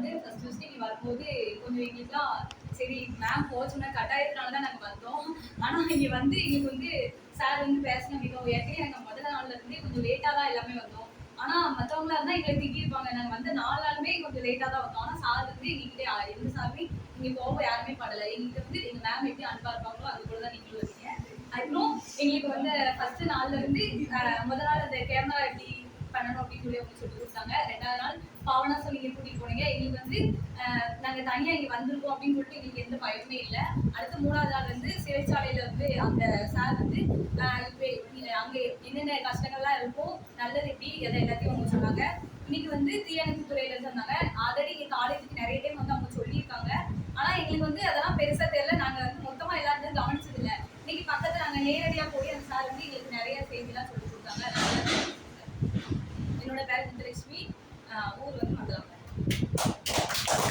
வந்து first first இங்கே வரும்போது கொஞ்சம் எங்களுக்குலாம் சரி மேம் போச்சுன்னா கட்டாயத்தினால தான் நாங்கள் வந்தோம். ஆனால் இங்கே வந்து எங்களுக்கு வந்து சார் வந்து பேசின மிகவும் ஏற்கனவே நாங்கள் முதல் நாள்ல இருந்தே கொஞ்சம் லேட்டாக தான் எல்லாமே வந்தோம். ஆனால் மற்றவங்களா இருந்தால் எங்களை திட்டிருப்பாங்க நாங்கள் வந்து நாலு நாளுமே கொஞ்சம் லேட்டாக தான் வந்தோம். ஆனால் சார் வந்து எங்ககிட்ட எந்த சாருமே இங்கே போக யாருமே படலை. எங்கிட்ட வந்து எங்கள் மேம் எப்படி அன்பா இருப்பாங்களோ அது கூட தான் நீங்களும் இருக்கீங்க. அதுக்கப்புறம் எங்களுக்கு வந்து ஃபர்ஸ்ட் நாள்ல இருந்து முதல் நாள் அந்த கேமரா எப்படி பண்ணணும் அப்படின்னு சொல்லி அவங்க சொல்லி கொடுத்தாங்க. ரெண்டாவது நாள் பாவனா சொல்லி கூட்டிட்டு போனீங்க. இன்னைக்கு வந்து நாங்க தனியா இங்க வந்திருக்கோம் அப்படின்னு சொல்லிட்டு எங்களுக்கு எந்த பயமே இல்லை. அடுத்து மூணாவது நாள் வந்து சிறைச்சாலையில வந்து அந்த சார் வந்து அங்க என்னென்ன கஷ்டங்கள்லாம் இருக்கோ நல்லது எப்படி அதை எல்லாத்தையும் அவங்க சொன்னாங்க. இன்னைக்கு வந்து தீயணைப்பு துறையில இருந்து ஆல்ரெடி எங்க காலேஜுக்கு நிறைய டைம் வந்து அவங்க சொல்லியிருக்காங்க. ஆனா எங்களுக்கு வந்து அதெல்லாம் பெருசா தெரியல. நாங்க வந்து மொத்தமா எல்லாத்தையும் கவனிச்சது இல்லை. இன்னைக்கு பக்கத்துல நாங்க நேரடியா போய் அந்த சார் வந்து எங்களுக்கு நிறைய செய்திலாம் சொல்லுவாங்க 啊我问问他得了